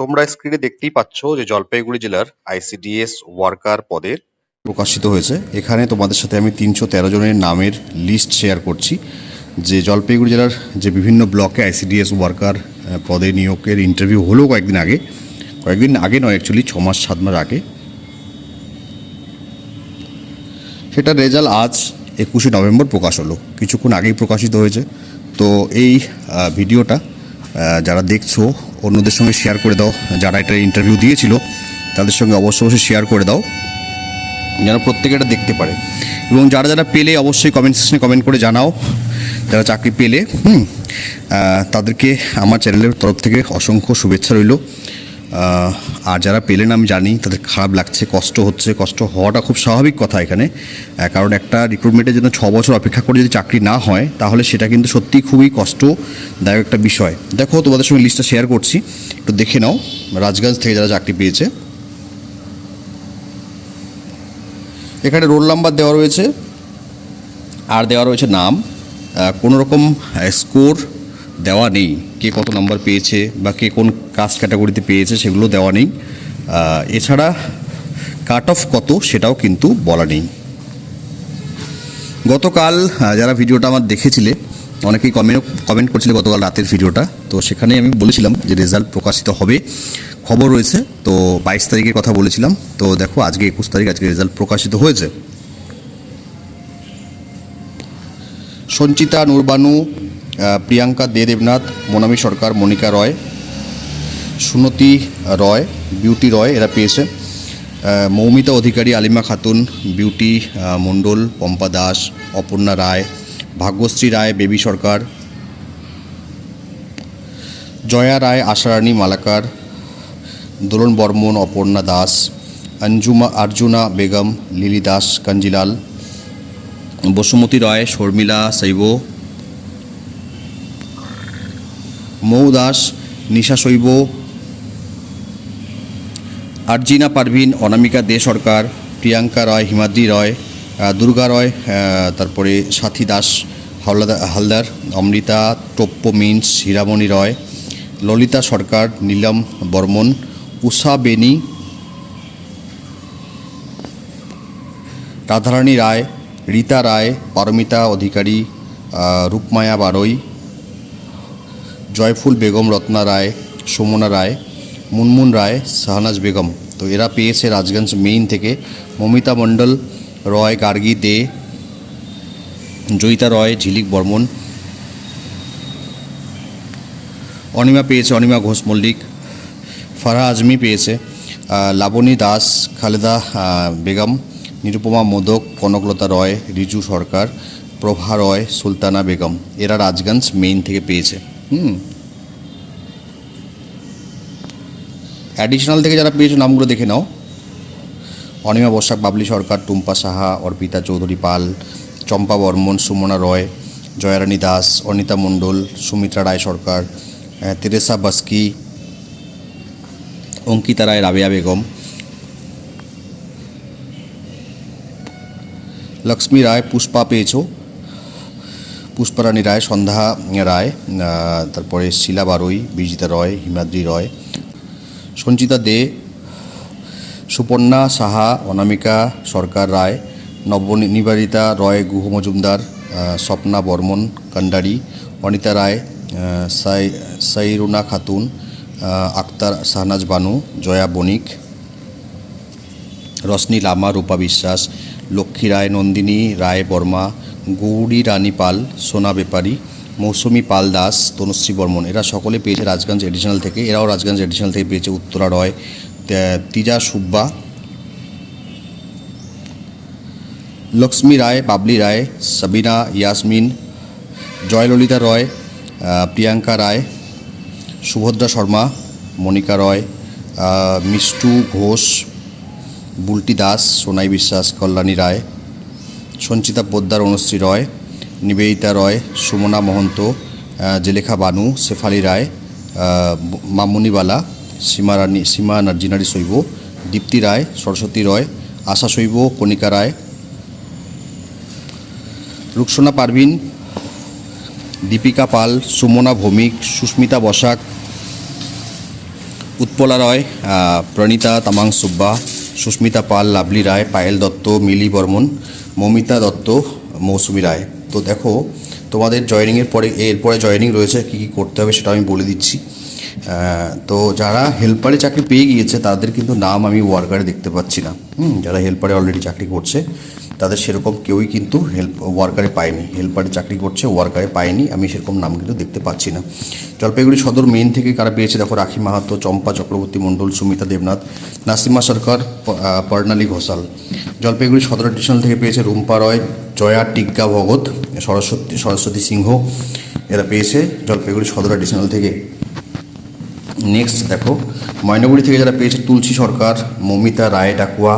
তোমরা স্ক্রিনে দেখতেই পাচ্ছ যে জলপাইগুড়ি জেলার আইসিডিএস ওয়ার্কার পদের প্রকাশিত হয়েছে। এখানে তোমাদের সাথে আমি তিনশো তেরো জনের নামের লিস্ট শেয়ার করছি, যে জলপাইগুড়ি জেলার যে বিভিন্ন ব্লকে আইসিডিএস ওয়ার্কার পদে নিয়োগের ইন্টারভিউ হলো কয়েকদিন আগে। কয়েকদিন আগে নয় অ্যাকচুয়ালি ছ মাস, সাত মাস আগে। সেটার রেজাল্ট আজ একুশে নভেম্বর প্রকাশ হলো। কিছুক্ষণ আগেই প্রকাশিত হয়েছে। তো এই ভিডিওটা যারা দেখছ, অন্যদের সঙ্গে শেয়ার করে দাও। যারা এটা ইন্টারভিউ দিয়েছিল, তাদের সঙ্গে অবশ্যই অবশ্যই শেয়ার করে দাও। যেন প্রত্যেকে এটা দেখতে পারে। এবং যারা যারা পেলে, অবশ্যই কমেন্ট সেকশনে কমেন্ট করে জানাও। যারা চাকরি পেলে, হুম তাদেরকে আমার চ্যানেলের তরফ থেকে অসংখ্য শুভেচ্ছা রইল। আর যারা পেলেন আমি জানি তাদের খারাপ লাগছে কষ্ট হচ্ছে। কষ্ট হওয়াটা খুব স্বাভাবিক কথা এখানে। কারণ একটা রিক্রুটমেন্টের জন্য ছ বছর অপেক্ষা করে যদি চাকরি না হয় তাহলে সেটা কিন্তু সত্যিই খুবই কষ্টদায়ক একটা বিষয়। দেখো তোমাদের সঙ্গে লিস্টটা শেয়ার করছি। একটু দেখে নাও রাজগঞ্জ থেকে যারা চাকরি পেয়েছে। এখানে রোল নাম্বার দেওয়া রয়েছে। আর দেওয়া রয়েছে নাম। আহ, কোনো রকম স্কোর দেওয়া নেই। কে কত নাম্বার পেয়েছে বা কে কোন কাস্ট ক্যাটাগরিতে পেয়েছে সেগুলো দেওয়া নেই। এছাড়া কাট অফ কত সেটাও কিন্তু বলা নেই। গতকাল যারা ভিডিওটা আমার দেখেছিলে, অনেকেই কমেন্ট কমেন্ট করছিলে গতকাল রাতের ভিডিওটা। তো সেখানে আমি বলেছিলাম যে রেজাল্ট প্রকাশিত হবে। খবর রয়েছে, তো বাইশ তারিখের কথা বলেছিলাম। তো দেখো, আজকে একুশ তারিখ আজকে রেজাল্ট প্রকাশিত হয়েছে। সঞ্চিতা, নুরবানু প্রিয়াঙ্কা দে দেবনাথ, মনামী সরকার, মনিকা রয়, সুনতি রয়, বিউটি রয় এরা পেয়েছে। Moumita Adhikari, Alima Khatun, Beauty Mondal, Pampa Das, Aparna Roy, Bhagyashree Roy, Baby Sarkar, Joya Roy, Asharani Malakar, Dolon Barman, Aparna Das, Anjuma, Arjuna Begum, Lily Das, Kanjilal, Basumati Roy, Sharmila, Shaiba Mou Das Nisha Shaiba, Arjina Parveen, Anamika De Sarkar, Priyanka Roy, Himadri Roy Durga Roy তারপরে সাথী দাস হাওলাদার হালদার, অমৃতা, টোপ্প মিন্স, হীরামণি রয়, ললিতা সরকার, নীলম বর্মন, উষা বেনি, রাধারানী রায়, রীতা রায়, পারমিতা অধিকারী রূপমায়া বারই জয়ফুল বেগম, রত্না রায়, সুমনা রায়, মুনমুন রায়, শাহনাজ বেগম। তো এরা পেয়েছে Rajganj main থেকে। মমিতা মণ্ডল, রয়, গার্গী দে, জয়িতা রয়, ঝিলিক বর্মন। অনিমা পেয়েছে, অনিমা ঘোষ মল্লিক। ফারহা আজমি পেয়েছে। লাবণী দাস, খালেদা বেগম, নিরুপমা মোদক, কনকলতা রয়, রিজু সরকার, প্রভা রয়, সুলতানা বেগম। এরা Rajganj main থেকে পেয়েছে। হুম। অ্যাডিশনাল থেকে যারা পেয়েছে নামগুলো দেখে নাও। অনিমা বসাক, বাবলি সরকার, টুম্পা সাহা, অর্পিতা চৌধুরী পাল, চম্পা বর্মন, সুমনা রয়, জয়ারানী দাস, অনিতা মণ্ডল, সুমিত্রা রায় সরকার তেরেসা বাস্কি, অঙ্কিতা রায়, রাবেয়া বেগম, লক্ষ্মী রায়, পুষ্পা পেয়েছ। পুষ্পারানী রায়, সন্ধ্যা রায় তারপরে শিলা বারুই, বিজিতা রয়, হিমাদ্রি রয়, সঞ্চিতা দে, সুপর্ণা সাহা, অনামিকা সরকার রায়, নবনিবারিতা রয়, গুহ মজুমদার স্বপ্না বর্মন, কান্ডারি, অনিতা রায় সাই, সাইরুনা খাতুন আক্তার শাহনাজ বানু, জয়া বণিক রশ্মি লামা, রূপা বিশ্বাস, লক্ষ্মী রায়, নন্দিনী, রায় বর্মা গৌরী, রানী পাল, সোনা বেপারী, মৌসুমী পাল দাস, তনুশ্রী বর্মন, এরা সকলে পেয়েছে রাজগঞ্জ এডিশনাল থেকে। এরাও রাজগঞ্জ এডিশনাল থেকে পেয়েছে উত্তরা রয় তিজা সুব্বা, লক্ষ্মী রায়, বাবলি রায়, সাবিনা, ইয়াসমিন, জয়ললিতা রয় প্রিয়াঙ্কা রায়, সুভদ্রা শর্মা, মনিকা রয় মিষ্টু ঘোষ, বুলটি দাস, সোনাই বিশ্বাস, কল্যাণী রায় সঞ্চিতা পোদ্দার, অনুশ্রী রয়, নিবেদিতা রয়, সুমনা মহন্ত জেলেখা বানু, শেফালি রায় মামুনিবালা সীমা রানী, সীমা নার্জিনারি শৈব, দীপ্তি রায়, সরস্বতী রয়, আশা শৈব, কণিকা রায়, রুকসোনা পারভিন, দীপিকা পাল, সুমনা ভৌমিক, সুস্মিতা বসাক, উৎপলা রয় প্রণীতা তামাং সুব্বা সুস্মিতা পাল লাভলি রায় পায়েল দত্ত মিলি বর্মন মমিতা দত্ত মৌসুমী রায়। তো দেখো তোমাদের জয়নিংয়ের পরে এরপরে জয়নিং রয়েছে কী কী করতে হবে সেটা আমি বলে দিচ্ছি। তো যারা হেল্পারে চাকরি পেয়ে গিয়েছে তাদের কিন্তু নাম আমি ওয়ার্কারে দেখতে পাচ্ছি না। হুম, যারা হেল্পারে অলরেডি চাকরি করছে তাদের সেরকম কেউই কিন্তু হেল্প ওয়ার্কারে পায়নি। হেল্পারে চাকরি করছে ওয়ার্কারে পায়নি। আমি সেরকম নাম কিন্তু দেখতে পাচ্ছি না। জলপাইগুড়ি সদর মেন থেকে কারা পেয়েছে? দেখো, রাখি মাহাতো, চম্পা চক্রবর্তী মণ্ডল, সুমিতা দেবনাথ, নাসিমা সরকার পর্ণালী ঘোষাল। জলপাইগুড়ি সদর স্টেশন থেকে পেয়েছে রুম্পা রয়, জয়া টিগ্গা ভগত, সরস্বতী সরস্বতী সিংহ এরা পেয়েছে জলপাইগুড়ি সদর এডিশনাল থেকে। নেক্সট দেখো, ময়নাগুড়ি থেকে যারা পেয়েছে তুলসী সরকার, মমিতা রায় ডাকুয়া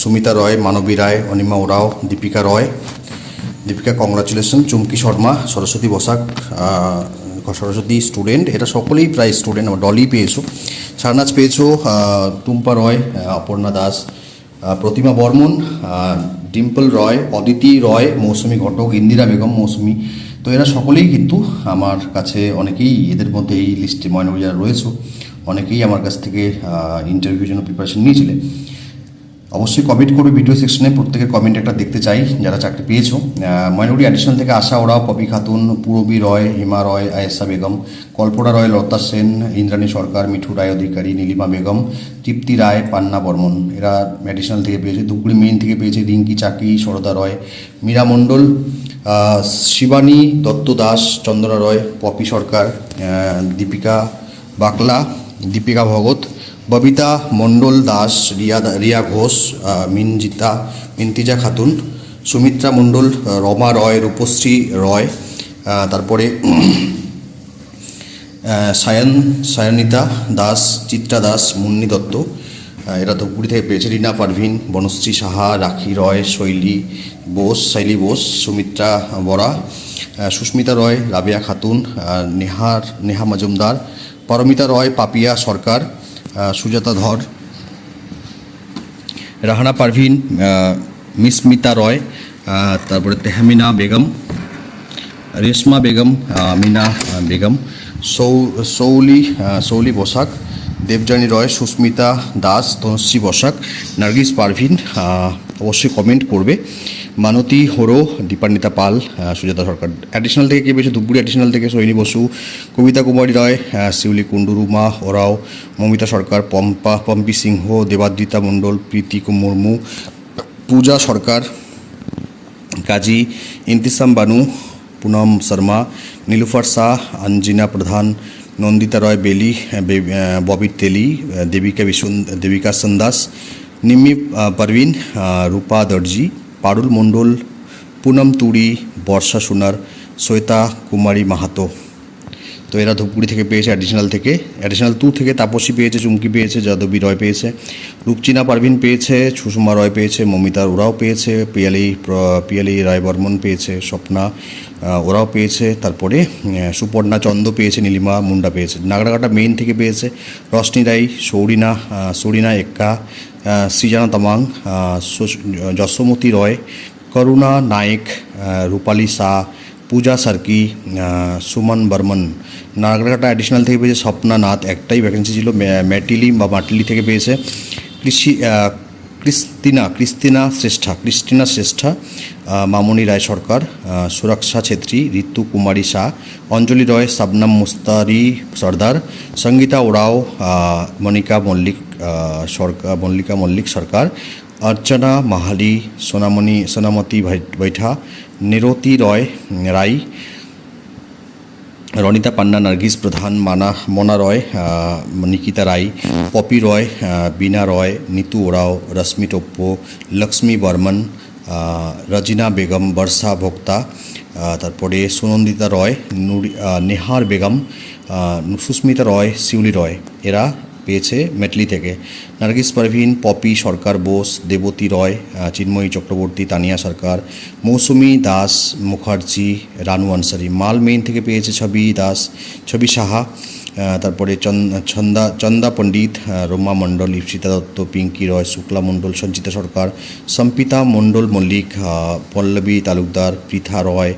সুমিতা রয়, মানবী রায়, অনিমা ওরাও, দীপিকা রয়। দীপিকা কংগ্রাচুলেশন চুমকি শর্মা, সরস্বতী বসাক সরস্বতী স্টুডেন্ট এটা সকলেই প্রায় স্টুডেন্ট আমার ডলি পেয়েছ। সারনাথ পেয়েছ টুম্পা রয় অপর্ণা দাস প্রতিমা বর্মন ডিম্পল রয়, অদিতি রয়, মৌসুমী ঘটক, ইন্দিরা বেগম, মৌসুমী। তো এরা সকলেই কিন্তু আমার কাছে অনেকেই এদের মধ্যে এই লিস্টে ময়নাগুড়ি যারা রয়েছে। অনেকেই আমার কাছ থেকে ইন্টারভিউর জন্য প্রিপারেশন নিয়েছিলে। অবশ্যই কমেন্ট করবে ভিডিও সেকশনে প্রত্যেকের কমেন্ট একটা দেখতে চাই যারা চাকরি পেয়েছ। আহ, ময়নাগুড়ি অ্যাডিশনাল থেকে আশা ওরাও পপি খাতুন পূরবী রয় হিমা রয় আয়েসা বেগম কল্পনা রয় লতা সেন ইন্দ্রাণী সরকার মিঠু রায় অধিকারী নীলিমা বেগম তৃপ্তি রায় পান্না বর্মন। এরা অ্যাডিশনাল থেকে পেয়েছে। ধুপগুড়ি মেইন থেকে পেয়েছে রিঙ্কি চাকি সরদা রয় মীরা মণ্ডল শিবানী দত্ত দাস চন্দনা রয় পপি সরকার দীপিকা বাকলা দীপিকা ভগত ববিতা মণ্ডল দাস, রিয়া রিয়া ঘোষ মিনজিতা, মিন্তিজা খাতুন, সুমিত্রা মণ্ডল রমা রয়, রূপশ্রী রয় তারপরে সায়ন, সায়নিতা দাস, চিত্রা দাস, মুন্নি দত্ত এরা ধূপগুড়ি থেকে পেয়েছে, রিনা পারভিন, বনশ্রী সাহা, রাখি রয়, শৈলী বোস শৈলী বোস, সুমিত্রা বরা সুস্মিতা রয়, রাবিয়া খাতুন নেহার, নেহা মজুমদার, পারমিতা রয়, পাপিয়া সরকার সুজাতা ধর, রাহানা পারভিন মিসমিতা রয় তারপরে তেহমিনা বেগম, রেশমা বেগম মিনা বেগম, সৌ, সৌলি সৌলি বসাক, দেবযানী রয়, সুস্মিতা দাস, তনুশ্রী বসাক, নার্গিস পারভিন অবশ্যই কমেন্ট করবে। মানতী, হোরো, দীপান্বিতা পাল সুজাতা সরকার। অ্যাডিশনাল থেকে কে পেয়েছে ধুপগুড়ি অ্যাডিশনাল থেকে সৈনী বসু, কবিতা কুমারী রয় শিউলি কুণ্ডু রুমা ওরাও, মমিতা সরকার, পম্পা, পম্পি সিংহ, দেবাদ্রিতা মণ্ডল, প্রীতি মুর্মু, পূজা সরকার, কাজী ইন্তিসাম বানু, পুনম শর্মা, নীলুফার শাহ, আঞ্জিনা প্রধান, নন্দিতা রয় বেলি ববি তেলি দেবিকা বিশুন, দেবিকা সন্দাস, নিম্মি পারভিন রূপা দর্জি পারুল মণ্ডল, পুনম তুড়ি, বর্ষা সোনার, শ্বেতা কুমারী মাহাতো। তো এরা ধূপগুড়ি থেকে পেয়েছে অ্যাডিশনাল থেকে। অ্যাডিশনাল টু থেকে তাপসী পেয়েছে, চুমকি পেয়েছে, যাদবী রয় পেয়েছে। রূপচিনা পারভিন পেয়েছে, সুষমা রয় পেয়েছে, মমিতা ওরাও পেয়েছে, পিয়ালি পিয়ালি রায় বর্মন পেয়েছে, স্বপ্না ওরাও পেয়েছে। তারপরে সুপর্ণা চন্দ পেয়েছে, নীলিমা মুন্ডা পেয়েছে। নাগরাকাটা মেইন থেকে পেয়েছে রশনি রাই সৌরিনা সৌরিনা এক্কা সৃজানা তামাং যশোমতী রয়, করুণা নায়েক রূপালী শাহ পূজা সার্কি সুমন বর্মন। নাগরাকাটা অ্যাডিশনাল থেকে পেয়েছে স্বপ্না নাথ একটাই ভ্যাকেন্সি ছিল ম্যাটিলি বা মাটিলি থেকে পেয়েছে। কৃষি ক্রিস্তিনা ক্রিস্তিনা শ্রেষ্ঠা ক্রিস্টিনা শ্রেষ্ঠা মামনি রায় সরকার সুরক্ষা ছেত্রী, ঋতু কুমারী শাহ অঞ্জলি রয়, সাবনাম মুস্তারি সর্দার, সঙ্গীতা ওরাও মনিকা মল্লিক সরকার, মল্লিকা মল্লিক সরকার, অর্চনা মাহালি, সোনামণি, সোনামতি বৈঠা, নিরতি রয় রাই রনিতা পান্না, নার্গিস প্রধান, মানা, মনা রয় নিকিতা রায়, পপি রয় বীণা রয়, নিতু ওরাও, রশ্মি টোপ্পো, লক্ষ্মী বর্মন রজিনা বেগম, বর্ষা ভোক্তা তারপরে সুনন্দিতা রয় নেহার বেগম সুস্মিতা রয়, শিউলি রয়। এরা পেয়েছে মেটলি থেকে। নার্গিস পারভিন, পপি, সরকার বোস, দেবতী রয় চিন্ময়ী চক্রবর্তী, তানিয়া সরকার, মৌসুমী দাস, মুখার্জি, রানু আনসারি। মাল মেইন থেকে পেয়েছে ছবি দাস, ছবি সাহা তারপরে চন- ছন্দা, চন্দা পণ্ডিত রোমা মণ্ডল ইপসিতা দত্ত, পিঙ্কি রয়, শুক্লা মণ্ডল, সঞ্চিতা সরকার, সম্পিতা মণ্ডল মল্লিক পল্লবী তালুকদার পৃথা রয়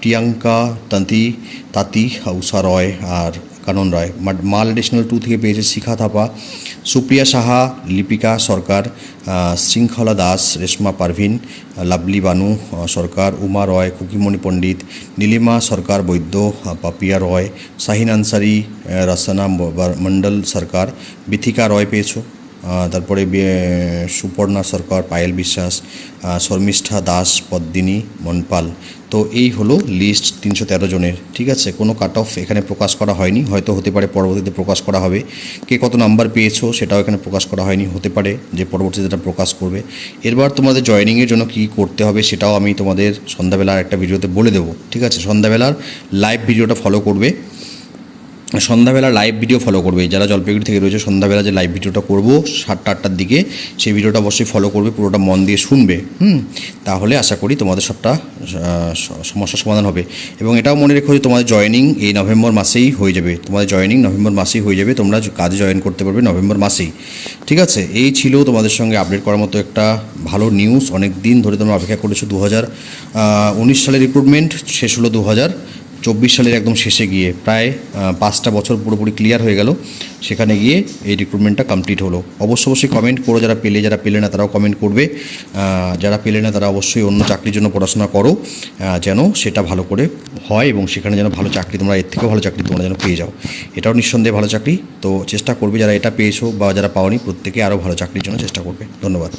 প্রিয়াঙ্কা তাঁতি তাঁতি উষা রয়, আর কানন রায়। মাল এডিশনাল টু থেকে পেয়েছে শিখা থাপা, সুপ্রিয়া সাহা, লিপিকা সরকার শৃঙ্খলা দাস, রেশমা পারভিন লাভলি বানু সরকার, উমা রয়, কুকিমণি পণ্ডিত, নীলিমা সরকার, বৈদ্য পাপিয়া রয়, শাহিন আনসারি রাসানা মণ্ডল সরকার, বিথিকা রয় পেয়েছ। তারপরে সুপর্ণা সরকার, পায়েল বিশ্বাস শর্মিষ্ঠা দাস, পদ্মিনী, মনপাল। তো এই হলো লিস্ট তিনশো তেরো জনের, ঠিক আছে? কোনো কাট অফ এখানে প্রকাশ করা হয়নি, হয়তো হতে পারে পরবর্তীতে প্রকাশ করা হবে। কে কত নাম্বার পেয়েছ সেটাও এখানে প্রকাশ করা হয়নি, হতে পারে যে পরবর্তীতে এটা প্রকাশ করবে। এরবার তোমাদের জয়েনিংয়ের জন্য কী করতে হবে সেটাও আমি তোমাদের সন্ধ্যাবেলার একটা ভিডিওতে বলে দেবো, ঠিক আছে? সন্ধ্যাবেলার লাইভ ভিডিওটা ফলো করবে। সন্ধ্যাবেলা লাইভ ভিডিও ফলো করবে। যারা জলপাইগুড়ি থেকে রয়েছে, সন্ধ্যাবেলা যে লাইভ ভিডিওটা করব, সাতটা, আটটার দিকে, সেই ভিডিওটা অবশ্যই ফলো করবে, পুরোটা মন দিয়ে শুনবে, হুম? তাহলে আশা করি তোমাদের সবটা সমস্যার সমাধান হবে। এবং এটাও মনে রেখো যে তোমাদের জয়েনিং এই নভেম্বর মাসেই হয়ে যাবে। তোমাদের জয়েনিং নভেম্বর মাসেই হয়ে যাবে, তোমরা কাজে জয়েন করতে পারবে নভেম্বর মাসেই। ঠিক আছে? এই ছিল তোমাদের সঙ্গে আপডেট করার মতো একটা ভালো নিউজ অনেক দিন ধরে তোমরা অপেক্ষা করেছ দু হাজার উনিশ সালের রিক্রুটমেন্ট শেষ হলো দু হাজার। চব্বিশ সালের একদম শেষে গিয়ে প্রায় পাঁচটা বছর পুরোপুরি ক্লিয়ার হয়ে গেল। সেখানে গিয়ে এই রিক্রুটমেন্টটা কমপ্লিট হলো। অবশ্য অবশ্যই কমেন্ট করো, যারা পেলে যারা পেলে না, তারাও কমেন্ট করবে। যারা পেলে না, তারা অবশ্যই অন্য চাকরির জন্য পড়াশোনা করো যেন সেটা ভালো করে হয় এবং সেখানে যেন ভালো চাকরি তোমরা, এর থেকেও ভালো চাকরি তোমরা যেন পেয়ে যাও। এটাও নিঃসন্দেহে ভালো চাকরি। তো চেষ্টা করবে যারা এটা পেয়েছ বা যারা পাওনি, প্রত্যেকে আরও ভালো চাকরির জন্য চেষ্টা করবে। ধন্যবাদ।